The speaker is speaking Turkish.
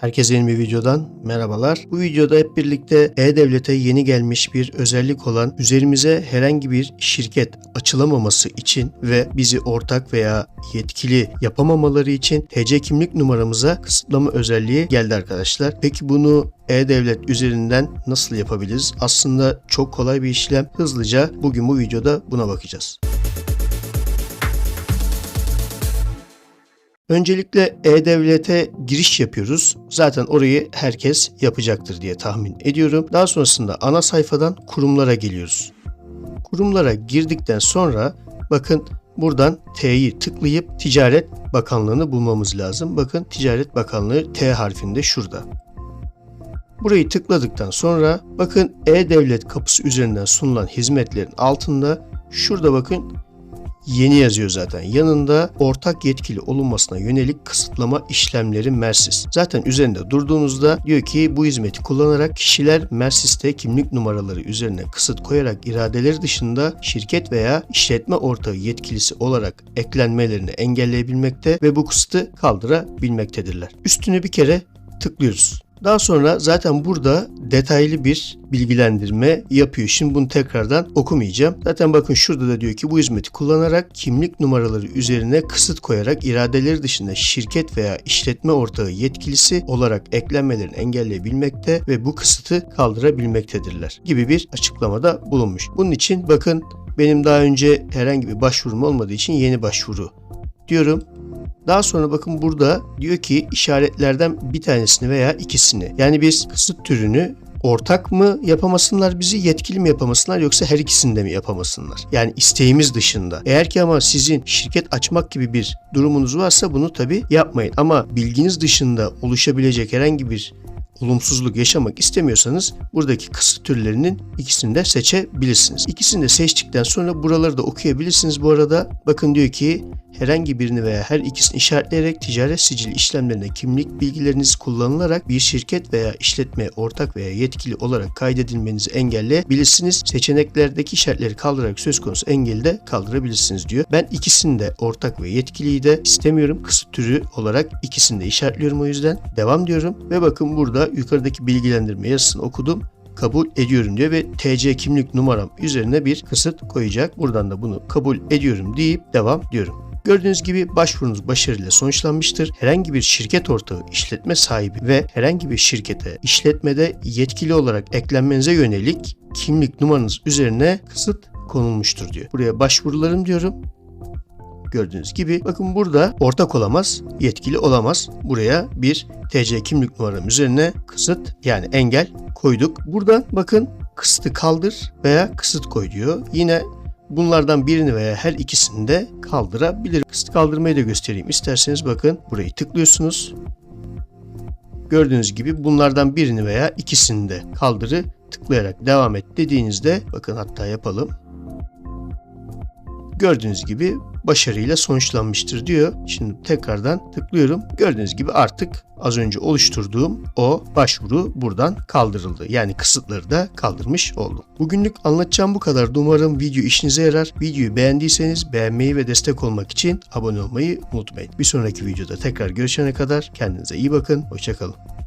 Herkese yeni bir videodan merhabalar. Bu videoda hep birlikte E-Devlet'e yeni gelmiş bir özellik olan üzerimize herhangi bir şirket açılamaması için ve bizi ortak veya yetkili yapamamaları için TC kimlik numaramıza kısıtlama özelliği geldi arkadaşlar. Peki bunu E-Devlet üzerinden nasıl yapabiliriz? Aslında çok kolay bir işlem. Hızlıca bugün bu videoda buna bakacağız. Öncelikle E-Devlet'e giriş yapıyoruz. Zaten orayı herkes yapacaktır diye tahmin ediyorum. Daha sonrasında ana sayfadan kurumlara geliyoruz. Kurumlara girdikten sonra bakın buradan T'yi tıklayıp Ticaret Bakanlığı'nı bulmamız lazım. Bakın Ticaret Bakanlığı T harfinde şurada. Burayı tıkladıktan sonra bakın E-Devlet kapısı üzerinden sunulan hizmetlerin altında şurada bakın Yeni yazıyor zaten. Yanında ortak yetkili olunmasına yönelik kısıtlama işlemleri Mersis. Zaten üzerinde durduğunuzda diyor ki bu hizmeti kullanarak kişiler Mersis'te kimlik numaraları üzerine kısıt koyarak iradeleri dışında şirket veya işletme ortağı yetkilisi olarak eklenmelerini engelleyebilmekte ve bu kısıtı kaldırabilmektedirler. Üstünü bir kere tıklıyoruz. Daha sonra zaten burada detaylı bir bilgilendirme yapıyor. Şimdi bunu tekrardan okumayacağım. Zaten bakın şurada da diyor ki bu hizmeti kullanarak kimlik numaraları üzerine kısıt koyarak iradeleri dışında şirket veya işletme ortağı yetkilisi olarak eklenmelerini engelleyebilmekte ve bu kısıtı kaldırabilmektedirler gibi bir açıklamada bulunmuş. Bunun için bakın benim daha önce herhangi bir başvurum olmadığı için yeni başvuru diyorum. Daha sonra bakın burada diyor ki işaretlerden bir tanesini veya ikisini. Yani biz kısıt türünü ortak mı yapamasınlar bizi, yetkili mi yapamasınlar yoksa her ikisini de mi yapamasınlar? Yani isteğimiz dışında. Eğer ki ama sizin şirket açmak gibi bir durumunuz varsa bunu tabi yapmayın. Ama bilginiz dışında oluşabilecek herhangi bir olumsuzluk yaşamak istemiyorsanız buradaki kısıt türlerinin ikisini de seçebilirsiniz. İkisini de seçtikten sonra buraları da okuyabilirsiniz bu arada. Bakın diyor ki herhangi birini veya her ikisini işaretleyerek ticaret sicili işlemlerinde kimlik bilgileriniz kullanılarak bir şirket veya işletmeye ortak veya yetkili olarak kaydedilmenizi engelleyebilirsiniz. Seçeneklerdeki işaretleri kaldırarak söz konusu engeli de kaldırabilirsiniz diyor. Ben ikisini de ortak ve yetkiliyi de istemiyorum. Kısıt türü olarak ikisini de işaretliyorum o yüzden. Devam diyorum ve bakın burada yukarıdaki bilgilendirme yazısını okudum kabul ediyorum diyor ve TC kimlik numaram üzerine bir kısıt koyacak. Buradan da bunu kabul ediyorum deyip devam diyorum. Gördüğünüz gibi başvurunuz başarıyla sonuçlanmıştır. Herhangi bir şirket ortağı, işletme sahibi ve herhangi bir şirkete işletmede yetkili olarak eklenmenize yönelik kimlik numaranız üzerine kısıt konulmuştur diyor. Buraya başvurularım diyorum. Gördüğünüz gibi bakın burada ortak olamaz, yetkili olamaz. Buraya bir TC kimlik numaram üzerine kısıt yani engel koyduk. Buradan bakın kısıtı kaldır veya kısıt koy diyor. Yine bunlardan birini veya her ikisini de kaldırabilir. Kısıt kaldırmayı da göstereyim. İsterseniz bakın burayı tıklıyorsunuz. Gördüğünüz gibi bunlardan birini veya ikisini de kaldırı tıklayarak devam et dediğinizde bakın hatta yapalım. Gördüğünüz gibi başarıyla sonuçlanmıştır diyor. Şimdi tekrardan tıklıyorum. Gördüğünüz gibi artık az önce oluşturduğum o başvuru buradan kaldırıldı. Yani kısıtları da kaldırmış oldum. Bugünlük anlatacağım bu kadar. Umarım video işinize yarar. Videoyu beğendiyseniz beğenmeyi ve destek olmak için abone olmayı unutmayın. Bir sonraki videoda tekrar görüşene kadar kendinize iyi bakın. Hoşçakalın.